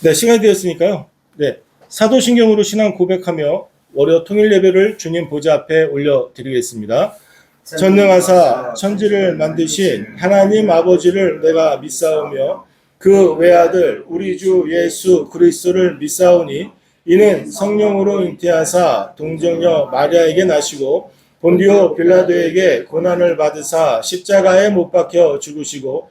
네, 시간이 되었으니까요. 네, 사도신경으로 신앙 고백하며 월요 통일 예배를 주님 보좌 앞에 올려드리겠습니다. 전능하사 천지를 만드신 하나님 아버지를 내가 믿사오며 그 외아들 우리 주 예수 그리스도를 믿사오니 이는 성령으로 잉태하사 동정녀 마리아에게 나시고 본디오 빌라도에게 고난을 받으사 십자가에 못 박혀 죽으시고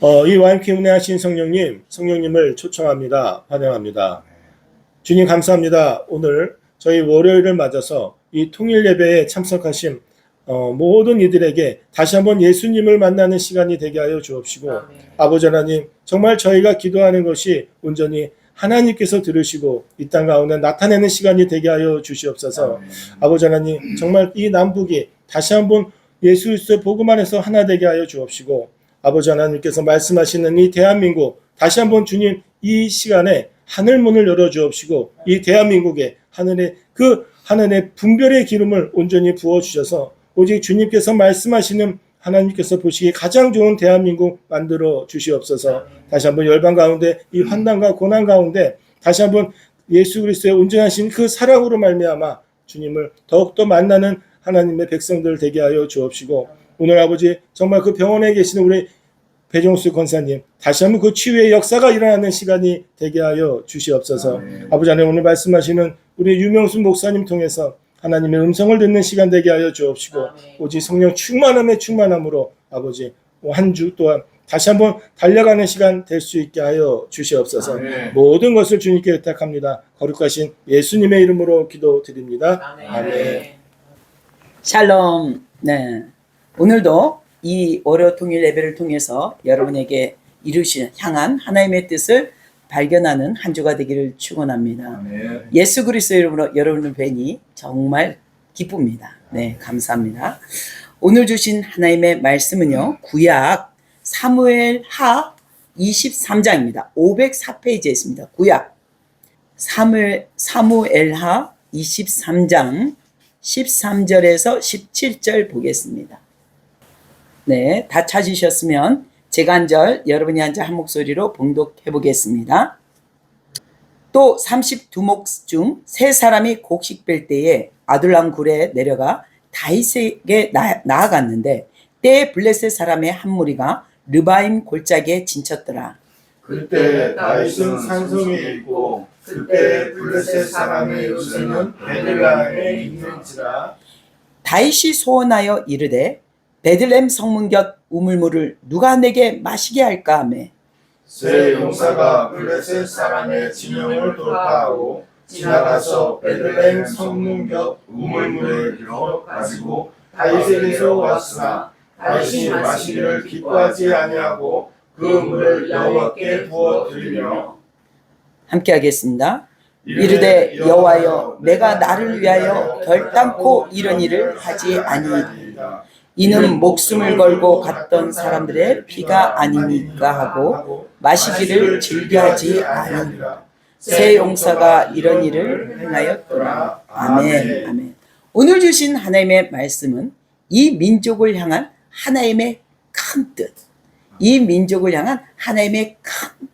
어, 이 와인키 운행하신 성령님, 성령님을 초청합니다. 환영합니다. 주님 감사합니다. 오늘 저희 월요일을 맞아서 이 통일 예배에 참석하신 어, 모든 이들에게 다시 한번 예수님을 만나는 시간이 되게 하여 주옵시고 아버지 하나님 정말 저희가 기도하는 것이 온전히 하나님께서 들으시고 이 땅 가운데 나타내는 시간이 되게 하여 주시옵소서. 아버지 하나님 정말 이 남북이 다시 한번 예수 그리스도의 복음 안에서 하나 되게 하여 주옵시고 아버지 하나님께서 말씀하시는 이 대한민국 다시 한번 주님 이 시간에 하늘 문을 열어 주옵시고 이 대한민국에 하늘의 그 하늘의 분별의 기름을 온전히 부어 주셔서 오직 주님께서 말씀하시는 하나님께서 보시기에 가장 좋은 대한민국 만들어 주시옵소서. 다시 한번 열방 가운데 이 환난과 고난 가운데 다시 한번 예수 그리스도의 온전하신 그 사랑으로 말미암아 주님을 더욱더 만나는 하나님의 백성들 되게 하여 주옵시고 오늘 아버지 정말 그 병원에 계시는 우리 배종수 권사님 다시 한번 그 치유의 역사가 일어나는 시간이 되게 하여 주시옵소서. 아버지 하나님 오늘 말씀하시는 우리 유명수 목사님 통해서 하나님의 음성을 듣는 시간 되게 하여 주옵시고 오직 성령 충만함의 충만함으로 아버지 한 주 또한 다시 한번 달려가는 시간 될 수 있게 하여 주시옵소서. 모든 것을 주님께 의탁합니다. 거룩하신 예수님의 이름으로 기도드립니다. 아멘. 샬롬. 네. 오늘도 이 월요 통일 예배를 통해서 여러분에게 이루신 향한 하나님의 뜻을 발견하는 한 주가 되기를 축원합니다. 예수 그리스도 이름으로 여러분을 뵈니 정말 기쁩니다. 네, 감사합니다. 오늘 주신 하나님의 말씀은요. 구약 사무엘 하 23장입니다. 504페이지에 있습니다. 구약 사무엘 사무엘 하 23장 13절에서 17절 보겠습니다. 네, 다 찾으셨으면 제가 한 절, 여러분이 한 절 한 목소리로 봉독해 보겠습니다. 또 32목 중 세 사람이 곡식 뺄 때에 아둘람 굴에 내려가 다윗에게 나, 나아갔는데 때에 블레셋 사람의 한 무리가 르바임 골짜기에 진쳤더라. 그때 다윗은 산성에 있고 그때 블레셋 사람의 요새는 베들라헴에 있는지라 다윗이 소원하여 이르되 베들렘 성문 곁 우물물을 누가 내게 마시게 할까 하매 새 용사가 블레셋 사람의 진영을 돌파하고 지나가서 베들레헴 성문 곁 우물물을 길어 가지고 다윗에게서 왔으나 다윗이 마시기를 기뻐하지 아니하고 그 물을 여호와께 부어 드리며 함께 하겠습니다. 이르되 여호와여 내가 나를 위하여 결단코 이런 일을 하지 아니이다. 이는 목숨을 걸고 갔던 사람들의 피가 아니니까 하고 마시기를 즐겨하지 아니니라. 새 용사가 이런 일을 행하였더라. 아멘. 아멘. 오늘 주신 하나님의 말씀은 이 민족을 향한 하나님의 큰 뜻, 이 민족을 향한 하나님의 큰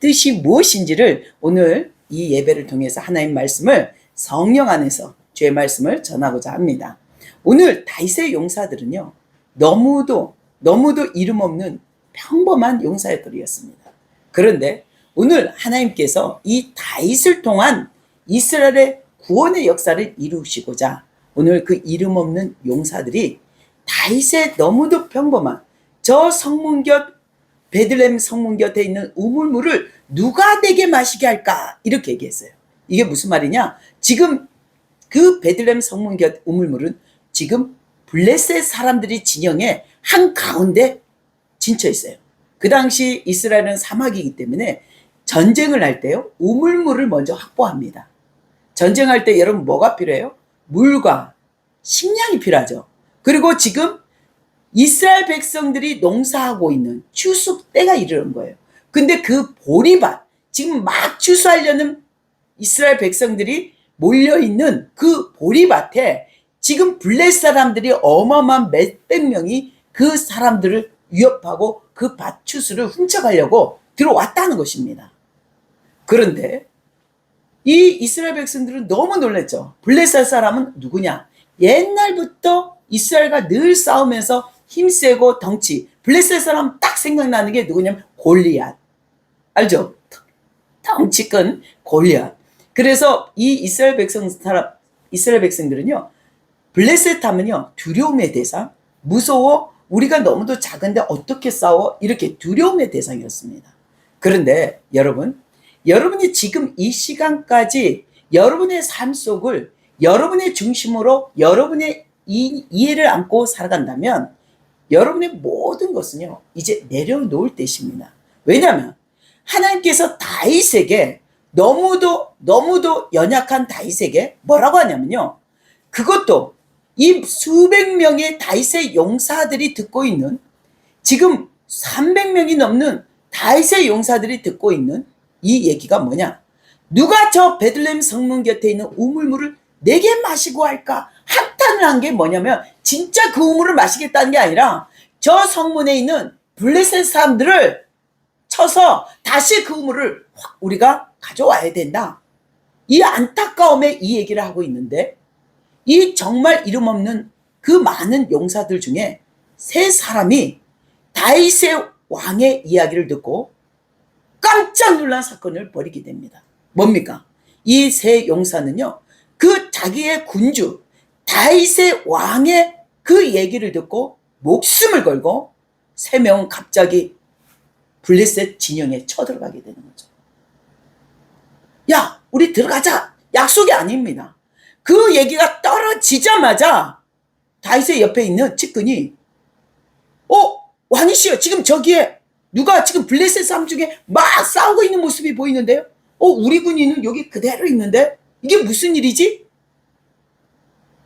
뜻이 무엇인지를 오늘 이 예배를 통해서 하나님 말씀을 성령 안에서 주의 말씀을 전하고자 합니다. 오늘 다윗의 용사들은요, 너무도, 너무도 이름 없는 평범한 용사들이었습니다. 그런데 오늘 하나님께서 이 다윗을 통한 이스라엘의 구원의 역사를 이루시고자 오늘 그 이름 없는 용사들이 다윗의 너무도 평범한 저 성문 곁 베들렘 성문 곁에 있는 우물물을 누가 내게 마시게 할까 이렇게 얘기했어요. 이게 무슨 말이냐? 지금 그 베들렘 성문 곁 우물물은 지금 블레셋 사람들이 진영에 한 가운데 진쳐 있어요. 그 당시 이스라엘은 사막이기 때문에 전쟁을 할 때요, 우물물을 먼저 확보합니다. 전쟁할 때 여러분 뭐가 필요해요? 물과 식량이 필요하죠. 그리고 지금 이스라엘 백성들이 농사하고 있는 추수 때가 이르는 거예요. 근데 그 보리밭, 지금 막 추수하려는 이스라엘 백성들이 몰려 있는 그 보리밭에 지금 블레 사람들이 어마어마한 몇백 명이 그 사람들을 위협하고 그 밭 추수를 훔쳐가려고 들어왔다는 것입니다. 그런데 이 이스라엘 백성들은 너무 놀랐죠. 블레셋 사람은 누구냐? 옛날부터 이스라엘과 늘 싸우면서 힘세고 덩치. 블레셋 사람 딱 생각나는 게 누구냐면 골리앗. 알죠? 덩치 큰 골리앗. 그래서 이 이스라엘 백성 사람 이스라엘 백성들은요. 블레셋 하면요. 두려움의 대상, 무서워. 우리가 너무도 작은데 어떻게 싸워? 이렇게 두려움의 대상이었습니다. 그런데 여러분, 여러분이 지금 이 시간까지 여러분의 삶 속을 여러분의 중심으로 여러분의 이, 이해를 안고 살아간다면 여러분의 모든 것은요, 이제 내려놓을 때십니다. 왜냐하면 하나님께서 다윗에게 너무도, 너무도 연약한 다윗에게 뭐라고 하냐면요. 그것도 이 수백 명의 다윗의 용사들이 듣고 있는 지금 300명이 넘는 다윗의 용사들이 듣고 있는 이 얘기가 뭐냐? 누가 저 베들레헴 성문 곁에 있는 우물물을 내게 마시고 할까? 한탄을 한 게 뭐냐면 진짜 그 우물을 마시겠다는 게 아니라 저 성문에 있는 블레셋 사람들을 쳐서 다시 그 우물을 확 우리가 가져와야 된다. 이 안타까움에 이 얘기를 하고 있는데 이 정말 이름 없는 그 많은 용사들 중에 세 사람이 다윗의 왕의 이야기를 듣고 깜짝 놀란 사건을 벌이게 됩니다. 뭡니까? 이 세 용사는요, 그 자기의 군주, 다윗의 왕의 그 얘기를 듣고 목숨을 걸고 세 명은 갑자기 블레셋 진영에 쳐들어가게 되는 거죠. 야, 우리 들어가자. 약속이 아닙니다. 그 얘기가 떨어지자마자 다윗의 옆에 있는 측근이 어 왕이시여 지금 저기에 누가 지금 블레셋 사람 중에 막 싸우고 있는 모습이 보이는데요. 어 우리 군인은 여기 그대로 있는데 이게 무슨 일이지?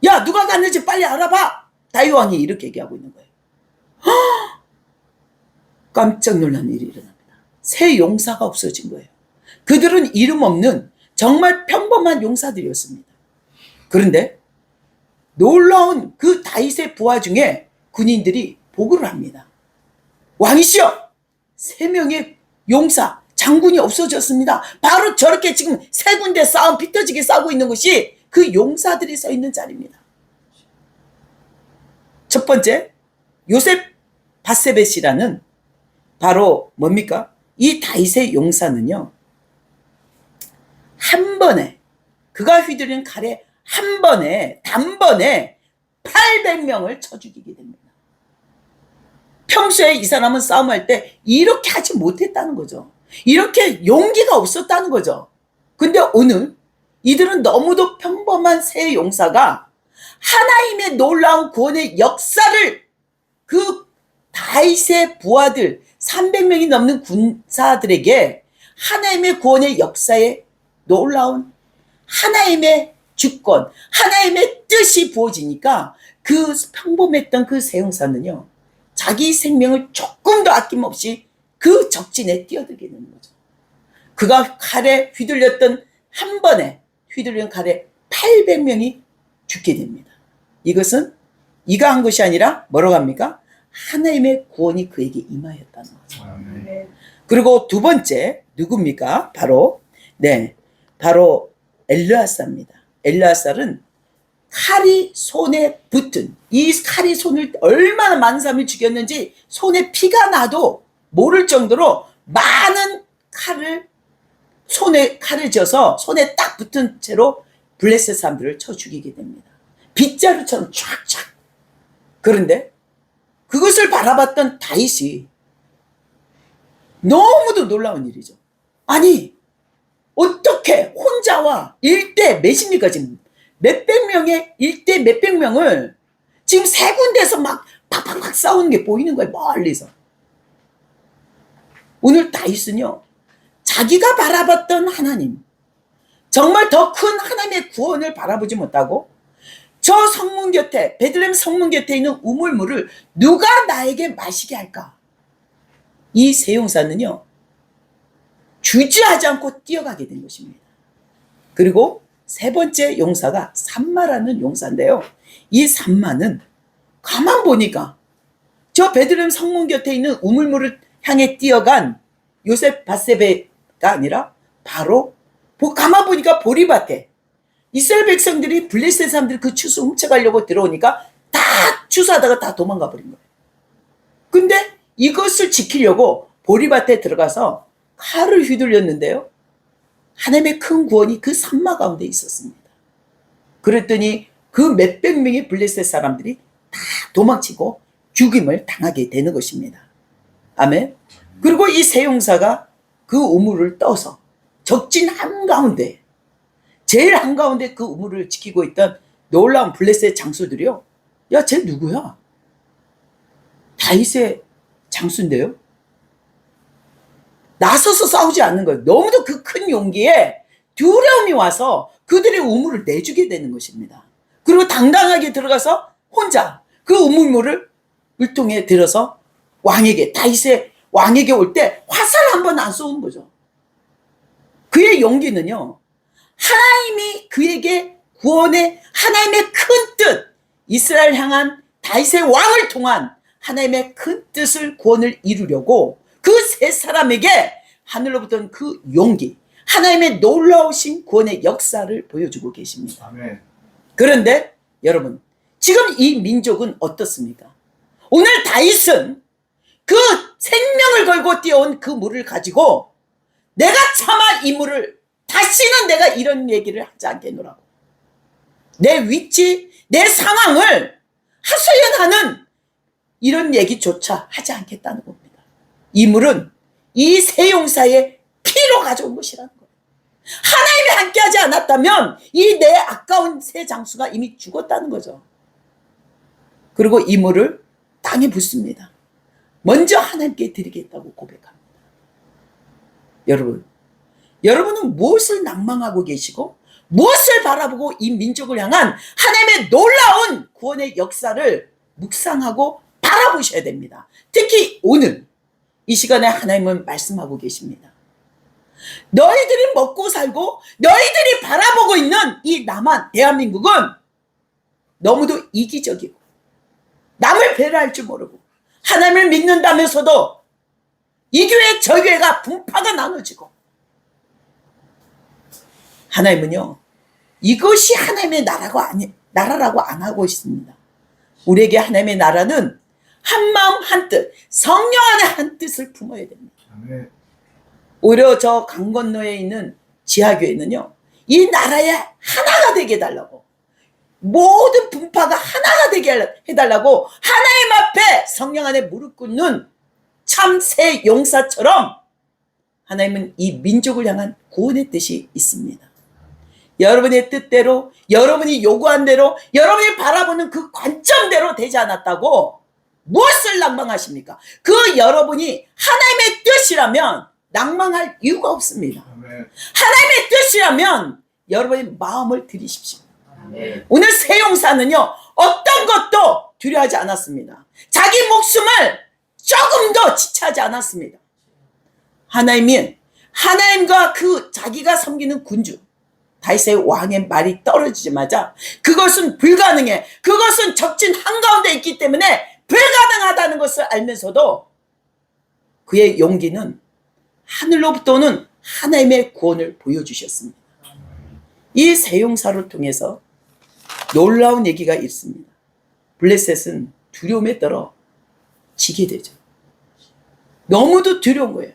야 누가 갔는지 빨리 알아봐. 다윗 왕이 이렇게 얘기하고 있는 거예요. 헉! 깜짝 놀란 일이 일어납니다. 새 용사가 없어진 거예요. 그들은 이름 없는 정말 평범한 용사들이었습니다. 그런데 놀라운 그 다윗의 부하 중에 군인들이 보고를 합니다. 왕이시여, 세 명의 용사, 장군이 없어졌습니다. 바로 저렇게 지금 세 군데 싸움 피터지게 싸우고 있는 것이 그 용사들이 서 있는 자리입니다. 첫 번째, 요셉 바세벳이라는 바로 뭡니까? 이 다윗의 용사는요, 한 번에, 그가 휘두른 칼에 한 번에, 단번에 800명을 쳐 죽이게 됩니다. 평소에 이 사람은 싸움할 때 이렇게 하지 못했다는 거죠. 이렇게 용기가 없었다는 거죠. 근데 오늘 이들은 너무도 평범한 새 용사가 하나님의 놀라운 구원의 역사를 그 다윗의 부하들 300명이 넘는 군사들에게 하나님의 구원의 역사에 놀라운 하나님의 주권, 하나님의 뜻이 부어지니까 그 평범했던 그 세용사는요, 자기 생명을 조금도 아낌없이 그 적진에 뛰어들게 되는 거죠. 그가 칼에 휘둘렸던 한 번에 휘둘린 칼에 800명이 죽게 됩니다. 이것은 이가 한 것이 아니라 뭐라고 합니까? 하나님의 구원이 그에게 임하였다는 거죠. 그리고 두 번째 누굽니까? 바로 네, 바로 엘르아사입니다. 엘르아살은 칼이 손에 붙은 이 칼이 손을 얼마나 많은 사람을 죽였는지 손에 피가 나도 모를 정도로 많은 칼을 손에 칼을 져서 손에 딱 붙은 채로 블레셋 사람들을 쳐 죽이게 됩니다. 빗자루처럼 쫙쫙. 그런데 그것을 바라봤던 다윗이 너무도 놀라운 일이죠. 아니 어떻게 혼자와 일대 몇입니까 지금 몇백 명의 일대 몇백 명을 지금 세 군데서 막 팍팍팍 싸우는 게 보이는 거예요 멀리서 오늘 다윗은요 자기가 바라봤던 하나님, 정말 더 큰 하나님의 구원을 바라보지 못하고 저 성문 곁에 베들레헴 성문 곁에 있는 우물물을 누가 나에게 마시게 할까? 이 세용사는요 주저하지 않고 뛰어가게 된 것입니다. 그리고 세 번째 용사가 산마라는 용사인데요. 이 산마는 가만 보니까 저 베드렘 성문 곁에 있는 우물물을 향해 뛰어간 요셉 바세베가 아니라 바로 보- 가만 보니까 보리밭에 이스라엘 백성들이 블레셋 사람들이 그 추수 훔쳐가려고 들어오니까 다 추수하다가 다 도망가 버린 거예요. 근데 이것을 지키려고 보리밭에 들어가서 칼을 휘둘렸는데요. 하나님의 큰 구원이 그 산마 가운데 있었습니다. 그랬더니 그 몇백 명의 블레셋 사람들이 다 도망치고 죽임을 당하게 되는 것입니다. 아멘. 그리고 이 세 용사가 그 우물을 떠서 적진 한가운데 제일 한가운데 그 우물을 지키고 있던 놀라운 블레셋 장수들이요. 야, 쟤 누구야? 다윗의 장수인데요. 나서서 싸우지 않는 거예요. 너무도 그 큰 용기에 두려움이 와서 그들의 우물을 내주게 되는 것입니다. 그리고 당당하게 들어가서 혼자 그 우물물을 물통에 들어서 왕에게 다윗의 왕에게 올 때 화살 한 번 안 쏘는 거죠. 그의 용기는요. 하나님이 그에게 구원의 하나님의 큰 뜻, 이스라엘 향한 다윗의 왕을 통한 하나님의 큰 뜻을 구원을 이루려고 그 세 사람에게 하늘로부터 그 용기, 하나님의 놀라우신 구원의 역사를 보여주고 계십니다. 아멘. 그런데 여러분, 지금 이 민족은 어떻습니까? 오늘 다윗은 그 생명을 걸고 뛰어온 그 물을 가지고 내가 차마 이 물을 다시는 내가 이런 얘기를 하지 않겠노라고. 내 위치, 내 상황을 하소연하는 이런 얘기조차 하지 않겠다는 겁니다. 이 물은 이 세 용사의 피로 가져온 것이라는 거예요. 하나님이 함께하지 않았다면 이 내 아까운 새 장수가 이미 죽었다는 거죠. 그리고 이 물을 땅에 붓습니다. 먼저 하나님께 드리겠다고 고백합니다. 여러분, 여러분은 무엇을 낭망하고 계시고 무엇을 바라보고 이 민족을 향한 하나님의 놀라운 구원의 역사를 묵상하고 바라보셔야 됩니다. 특히 오늘 이 시간에 하나님은 말씀하고 계십니다. 너희들이 먹고 살고 너희들이 바라보고 있는 이 남한 대한민국은 너무도 이기적이고 남을 배려할 줄 모르고 하나님을 믿는다면서도 이 교회 저 교회가 분파가 나눠지고 하나님은요 이것이 하나님의 나라고 아니 나라라고 안 하고 있습니다. 우리에게 하나님의 나라는 한 마음 한 뜻, 성령 안에 한 뜻을 품어야 됩니다. 오히려 저 강 건너에 있는 지하교회는요, 이 나라에 하나가 되게 해달라고. 모든 분파가 하나가 되게 해달라고 하나님 앞에 성령 안에 무릎 꿇는 참새 용사처럼 하나님은 이 민족을 향한 구원의 뜻이 있습니다. 여러분의 뜻대로, 여러분이 요구한 대로, 여러분이 바라보는 그 관점대로 되지 않았다고 무엇을 낭망하십니까? 그 여러분이 하나님의 뜻이라면 낭망할 이유가 없습니다. 아멘. 하나님의 뜻이라면 여러분의 마음을 들이십시오. 아멘. 오늘 세용사는요, 어떤 것도 두려워하지 않았습니다. 자기 목숨을 조금도 지체하지 않았습니다. 하나님이, 하나님과 그 자기가 섬기는 군주, 다윗의 왕의 말이 떨어지자마자 그것은 불가능해. 그것은 적진 한가운데 있기 때문에 불가능하다는 것을 알면서도 그의 용기는 하늘로부터는 하나님의 구원을 보여주셨습니다. 이 세용사를 통해서 놀라운 얘기가 있습니다. 블레셋은 두려움에 떨어 지게 되죠. 너무도 두려운 거예요.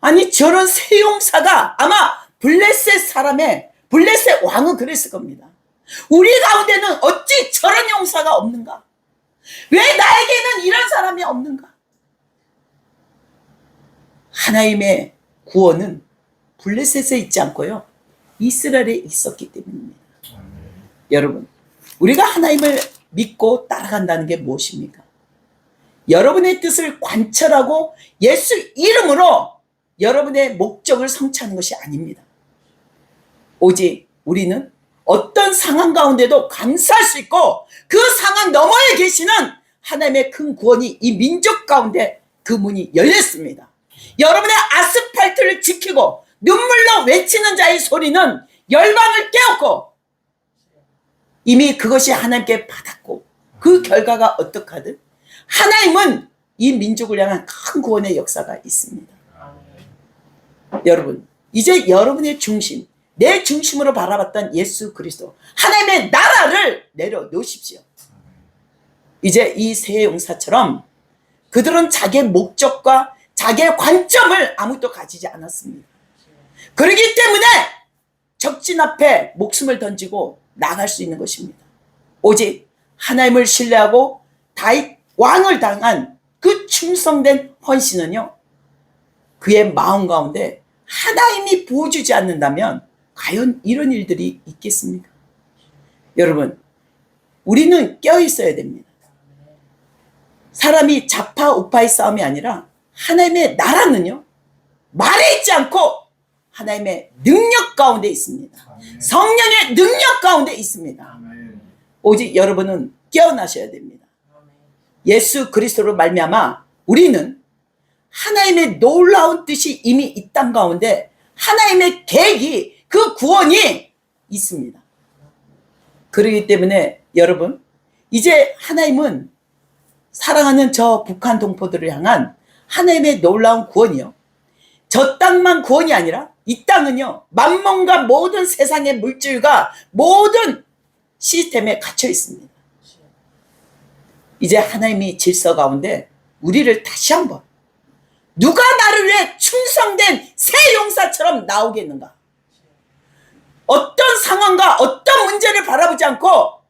아니 저런 세용사가 아마 블레셋 사람의 블레셋 왕은 그랬을 겁니다. 우리 가운데는 어찌 저런 용사가 없는가? 왜 나에게는 이런 사람이 없는가? 하나님의 구원은 블레셋에 있지 않고요. 이스라엘에 있었기 때문입니다. 여러분, 우리가 하나님을 믿고 따라간다는 게 무엇입니까? 여러분의 뜻을 관철하고 예수 이름으로 여러분의 목적을 성취하는 것이 아닙니다. 오직 우리는 어떤 상황 가운데도 감사할 수 있고 그 상황 너머에 계시는 하나님의 큰 구원이 이 민족 가운데 그 문이 열렸습니다. 여러분의 아스팔트를 지키고 눈물로 외치는 자의 소리는 열방을 깨웠고 이미 그것이 하나님께 받았고 그 결과가 어떡하든 하나님은 이 민족을 향한 큰 구원의 역사가 있습니다. 여러분, 이제 여러분의 중심, 내 중심으로 바라봤던 예수 그리스도, 하나님의 나라를 내려놓으십시오. 이제 이새 용사처럼 그들은 자기의 목적과 자기의 관점을 아무도 가지지 않았습니다. 그러기 때문에 적진 앞에 목숨을 던지고 나갈 수 있는 것입니다. 오직 하나님을 신뢰하고 다윗 왕을 당한 그 충성된 헌신은요, 그의 마음 가운데 하나님이 부어주지 않는다면 과연 이런 일들이 있겠습니까? 여러분, 우리는 깨어 있어야 됩니다. 사람이 좌파 우파의 싸움이 아니라 하나님의 나라는요, 말에 있지 않고 하나님의 능력 가운데 있습니다. 성령의 능력 가운데 있습니다. 오직 여러분은 깨어나셔야 됩니다. 예수 그리스도로 말미암아 우리는 하나님의 놀라운 뜻이 이미 이 땅 가운데 하나님의 계획이 그 구원이 있습니다. 그러기 때문에 여러분 이제 하나님은 사랑하는 저 북한 동포들을 향한 하나님의 놀라운 구원이요. 저 땅만 구원이 아니라 이 땅은요. 만mon과 모든 세상의 물질과 모든 시스템에 갇혀 있습니다. 이제 하나님이 질서 가운데 우리를 다시 한번 누가 나를 위해 충성된 새 용사처럼 나오겠는가? 어떤 상황과 어떤 문제를 바라보지 않고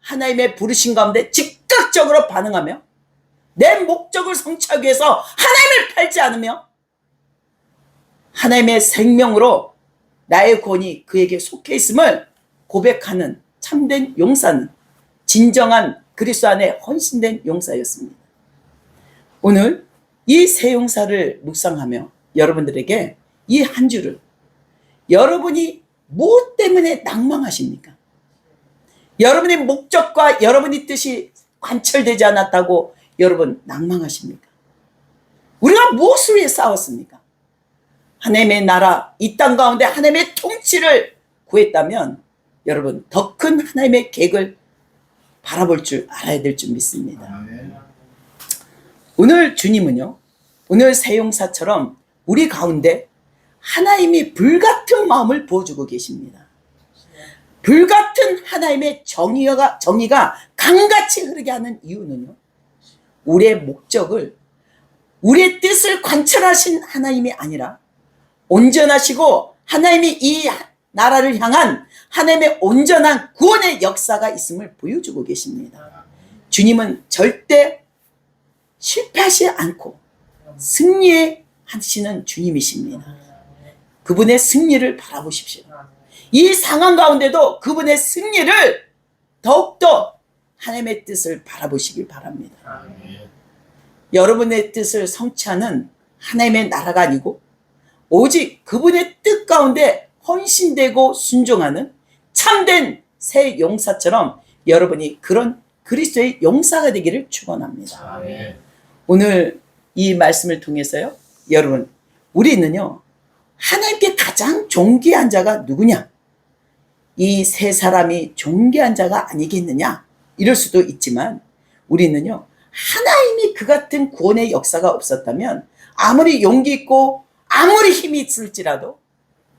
하나님의 부르신 가운데 즉각적으로 반응하며 내 목적을 성취하기 위해서 하나님을 팔지 않으며 하나님의 생명으로 나의 구원이 그에게 속해 있음을 고백하는 참된 용사는 진정한 그리스도 안에 헌신된 용사였습니다. 오늘 이새 용사를 묵상하며 여러분들에게 이 한 주를 여러분이 무엇 때문에 낭망하십니까? 여러분의 목적과 여러분의 뜻이 관철되지 않았다고 여러분 낭망하십니까? 우리가 무엇을 위해 싸웠습니까? 하나님의 나라, 이 땅 가운데 하나님의 통치를 구했다면 여러분 더 큰 하나님의 계획을 바라볼 줄 알아야 될 줄 믿습니다. 오늘 주님은요, 오늘 세용사처럼 우리 가운데 하나님이 불같은 마음을 보여주고 계십니다. 불같은 하나님의 정의가, 정의가 강같이 흐르게 하는 이유는요, 우리의 목적을, 우리의 뜻을 관철하신 하나님이 아니라 온전하시고 하나님이 이 나라를 향한 하나님의 온전한 구원의 역사가 있음을 보여주고 계십니다. 주님은 절대 실패하지 않고 승리하시는 주님이십니다. 그분의 승리를 바라보십시오. 이 상황 가운데도 그분의 승리를 더욱더 하나님의 뜻을 바라보시길 바랍니다. 여러분의 뜻을 성취하는 하나님의 나라가 아니고 오직 그분의 뜻 가운데 헌신되고 순종하는 참된 새 용사처럼 여러분이 그런 그리스도의 용사가 되기를 축원합니다. 오늘 이 말씀을 통해서요. 여러분, 우리는요. 하나님께 가장 존귀한 자가 누구냐? 이 세 사람이 존귀한 자가 아니겠느냐? 이럴 수도 있지만 우리는요. 하나님이 그 같은 구원의 역사가 없었다면 아무리 용기 있고 아무리 힘이 있을지라도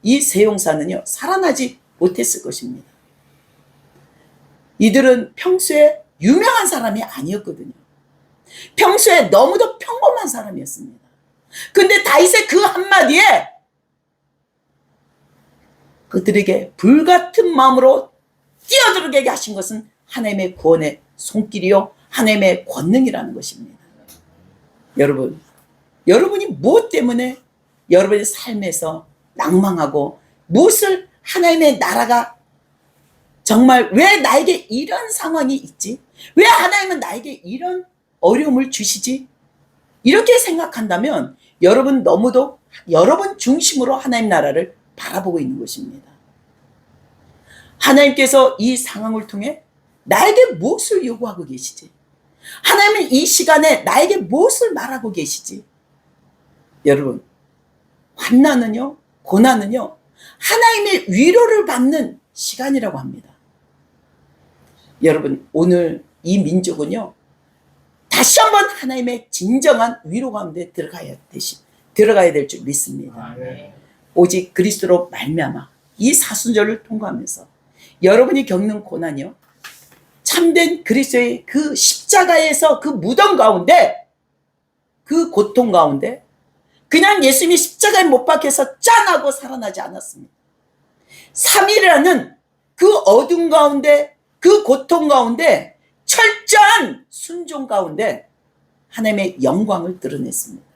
이 세 용사는요, 살아나지 못했을 것입니다. 이들은 평소에 유명한 사람이 아니었거든요. 평소에 너무도 평범한 사람이었습니다. 근데 다윗의 그 한마디에 그들에게 불같은 마음으로 뛰어들게 하신 것은 하나님의 구원의 손길이요, 하나님의 권능이라는 것입니다. 여러분, 여러분이 무엇 때문에 여러분의 삶에서 낭망하고 무엇을 하나님의 나라가 정말 왜 나에게 이런 상황이 있지? 왜 하나님은 나에게 이런 어려움을 주시지? 이렇게 생각한다면 여러분 너무도 여러분 중심으로 하나님 나라를 바라보고 있는 것입니다. 하나님께서 이 상황을 통해 나에게 무엇을 요구하고 계시지? 하나님은 이 시간에 나에게 무엇을 말하고 계시지? 여러분, 환난은요, 고난은요, 하나님의 위로를 받는 시간이라고 합니다. 여러분, 오늘 이 민족은요, 다시 한번 하나님의 진정한 위로 가운데 들어가야 되시, 들어가야 될 줄 믿습니다. 오직 그리스도로 말미암아 이 사순절을 통과하면서 여러분이 겪는 고난이요, 참된 그리스도의 그 십자가에서 그 무덤 가운데, 그 고통 가운데 그냥 예수님이 십자가에 못 박혀서 짠하고 살아나지 않았습니다. 3일이라는 그 어둠 가운데, 그 고통 가운데, 철저한 순종 가운데 하나님의 영광을 드러냈습니다.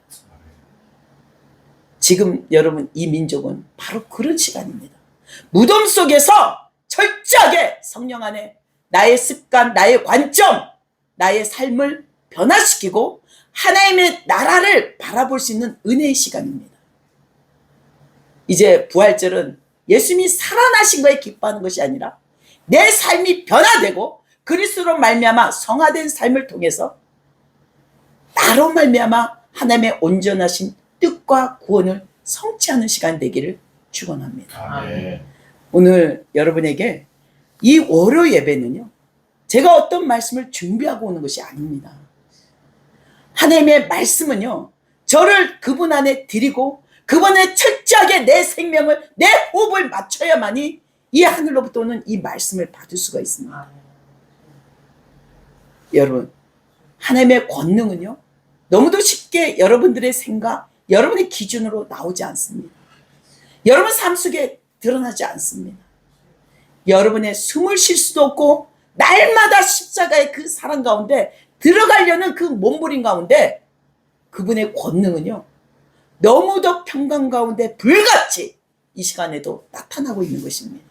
지금 여러분 이 민족은 바로 그런 시간입니다. 무덤 속에서 철저하게 성령 안에 나의 습관, 나의 관점, 나의 삶을 변화시키고 하나님의 나라를 바라볼 수 있는 은혜의 시간입니다. 이제 부활절은 예수님이 살아나신 거에 기뻐하는 것이 아니라 내 삶이 변화되고 그리스도로 말미암아 성화된 삶을 통해서 나로 말미암아 하나님의 온전하신 뜻과 구원을 성취하는 시간 되기를 축원합니다. 오늘 여러분에게 이 월요 예배는요. 제가 어떤 말씀을 준비하고 오는 것이 아닙니다. 하나님의 말씀은요. 저를 그분 안에 드리고 그분에 철저하게 내 생명을 내 호흡을 맞춰야만이 이 하늘로부터 오는 이 말씀을 받을 수가 있습니다. 여러분 하나님의 권능은요. 너무도 쉽게 여러분들의 생각, 여러분의 기준으로 나오지 않습니다. 여러분 삶 속에 드러나지 않습니다. 여러분의 숨을 쉴 수도 없고 날마다 십자가의 그 사랑 가운데 들어가려는 그 몸부림 가운데 그분의 권능은요. 너무도 평강 가운데 불같이 이 시간에도 나타나고 있는 것입니다.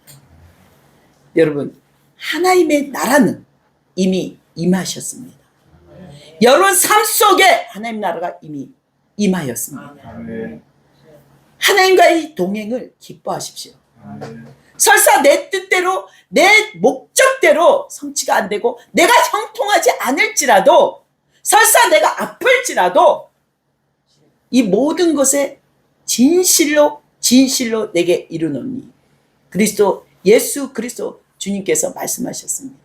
여러분 하나님의 나라는 이미 임하셨습니다. 여러분 삶 속에 하나님 나라가 이미 임하였습니다. 하나님과의 동행을 기뻐하십시오. 설사 내 뜻대로 내 목적대로 성취가 안 되고 내가 형통하지 않을지라도 설사 내가 아플지라도 이 모든 것에 진실로 진실로 내게 이루노니 그리스도 예수 그리스도 주님께서 말씀하셨습니다.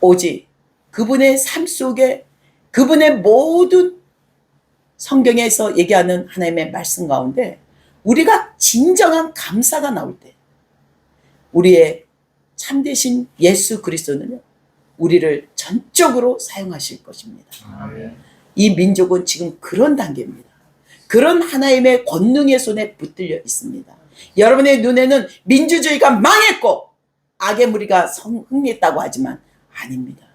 오직 그분의 삶 속에 그분의 모든 성경에서 얘기하는 하나님의 말씀 가운데 우리가 진정한 감사가 나올 때 우리의 참되신 예수 그리스도는요 우리를 전적으로 사용하실 것입니다. 이 민족은 지금 그런 단계입니다. 그런 하나님의 권능의 손에 붙들려 있습니다. 여러분의 눈에는 민주주의가 망했고 악의 무리가 성- 흥했다고 하지만 아닙니다.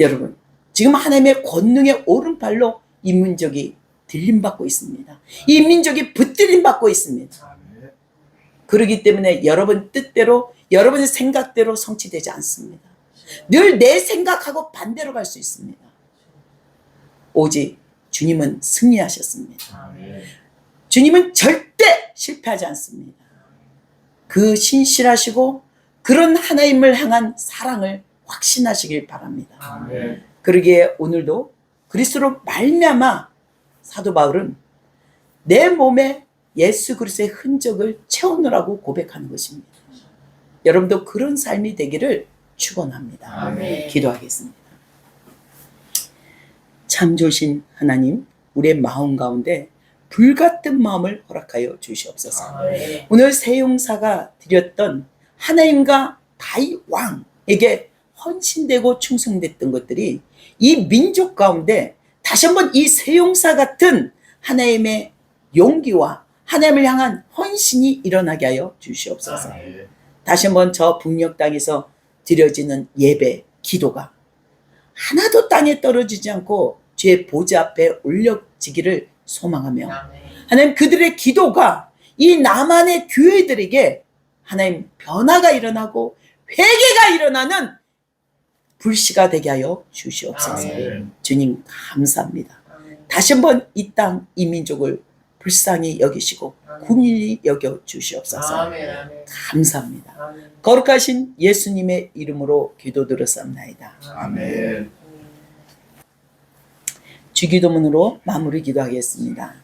여러분 지금 하나님의 권능의 오른팔로 이 민족이 들림받고 있습니다. 이 민족이 붙들림받고 있습니다. 그러기 때문에 여러분 뜻대로 여러분의 생각대로 성취되지 않습니다. 늘 내 생각하고 반대로 갈 수 있습니다. 오직 주님은 승리하셨습니다. 주님은 절대 실패하지 않습니다. 그 신실하시고 그런 하나님을 향한 사랑을 확신하시길 바랍니다. 그러기에 오늘도 그리스도로 말미암아 사도 바울은 내 몸에 예수 그리스도의 흔적을 채우느라고 고백하는 것입니다. 여러분도 그런 삶이 되기를 축원합니다. 아멘. 기도하겠습니다. 참 좋으신 하나님, 우리의 마음 가운데 불같은 마음을 허락하여 주시옵소서. 오늘 세용사가 드렸던 하나님과 다이 왕에게 헌신되고 충성됐던 것들이 이 민족 가운데 다시 한번 이 세용사 같은 하나님의 용기와 하나님을 향한 헌신이 일어나게 하여 주시옵소서. 다시 한번 저 북녘 땅에서 드려지는 예배, 기도가 하나도 땅에 떨어지지 않고 주의 보좌 앞에 올려지기를 소망하며 하나님 그들의 기도가 이 남한의 교회들에게 하나님 변화가 일어나고 회개가 일어나는 불씨가 되게 하여 주시옵소서. 아멘. 주님 감사합니다. 다시 한번 이 땅, 이 민족을 불쌍히 여기시고 궁일이 여겨 주시옵소서. 아멘 아멘 감사합니다. 아멘 거룩하신 예수님의 이름으로. 아멘. 주기도문으로 마무리 기도하겠습니다.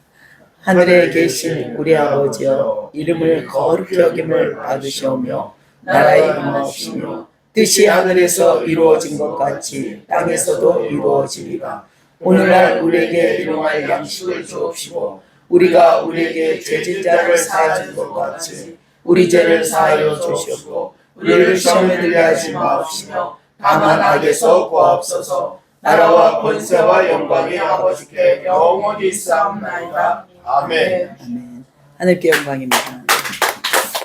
하늘에 계신 우리 아버지여 이름을 거룩히 여김을 받으시오며 나라의 임하옵시며 뜻이 하늘에서 이루어진 것 같이 땅에서도 이루어지리라. 오늘날 우리에게 일용할 양식을 주옵시고 우리가 우리에게 죄진 자를 사하는 것 같이 우리 죄를 사하여 주시옵고 우리를 시험에 들게 하지 마옵시며 다만 악에서 구하옵소서 나라와 권세와 영광이 아버지께 영원히 있사옵나이다. 아멘. 아멘. 하늘께 영광입니다.